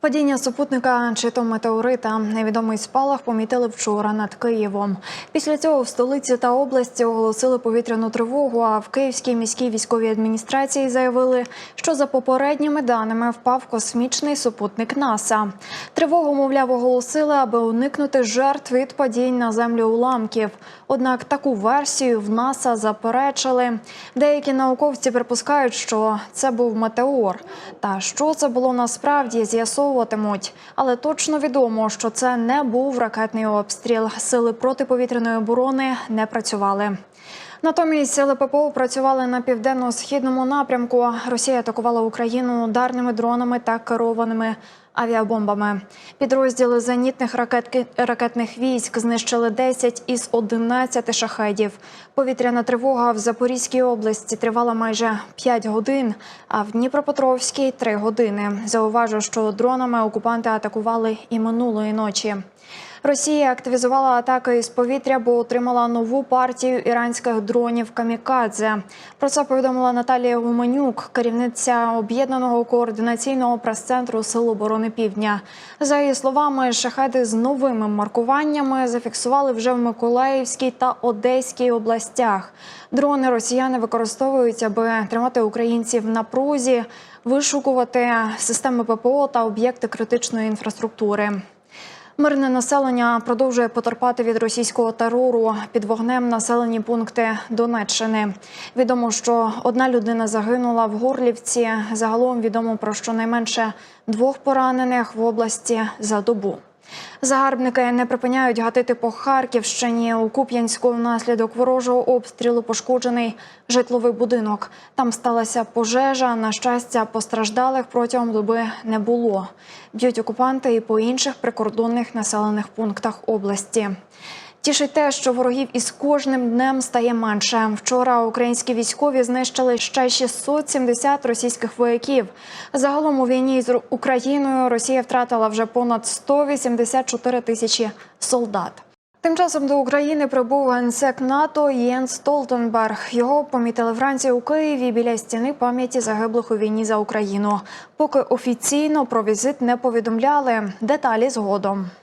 Падіння супутника чи то метеорита невідомий спалах помітили вчора над Києвом. Після цього в столиці та області оголосили повітряну тривогу. А в Київській міській військовій адміністрації заявили, що за попередніми даними впав космічний супутник НАСА. Тривогу, мовляв, оголосили, аби уникнути жертв від падінь на землю уламків. Однак таку версію в НАСА заперечили. Деякі науковці припускають, що це був метеор. Та що це було насправді, з'ясовуватимуть. Але точно відомо, що це не був ракетний обстріл. Сили протиповітряної оборони не працювали. Натомість сили ППО працювали на південно-східному напрямку. Росія атакувала Україну ударними дронами та керованими авіабомбами. Підрозділи зенітних ракетки, ракетних військ знищили 10 із 11 шахедів. Повітряна тривога в Запорізькій області тривала майже 5 годин, а в Дніпропетровській 3 години. Зауважу, що дронами окупанти атакували і минулої ночі. Росія активізувала атаки із повітря, бо отримала нову партію іранських дронів камікадзе. Про це повідомила Наталія Гуменюк, керівниця об'єднаного координаційного прес-центру Сил оборони Півдня. За її словами, шахеди з новими маркуваннями зафіксували вже в Миколаївській та Одеській областях. Дрони росіяни використовують, аби тримати українців на прузі, вишукувати системи ППО та об'єкти критичної інфраструктури. Мирне населення продовжує потерпати від російського терору під вогнем населені пункти Донеччини. Відомо, що одна людина загинула в Горлівці. Загалом відомо про щонайменше двох поранених в області за добу. Загарбники не припиняють гатити по Харківщині. У Куп'янську внаслідок ворожого обстрілу пошкоджений житловий будинок. Там сталася пожежа. На щастя, постраждалих протягом доби не було. Б'ють окупанти і по інших прикордонних населених пунктах області. Тішить те, що ворогів із кожним днем стає менше. Вчора українські військові знищили ще 670 російських вояків. Загалом у війні з Україною Росія втратила вже понад 184 тисячі солдат. Тим часом до України прибув генсек НАТО Єнс Столтенберг. Його помітили вранці у Києві біля стіни пам'яті загиблих у війні за Україну. Поки офіційно про візит не повідомляли. Деталі згодом.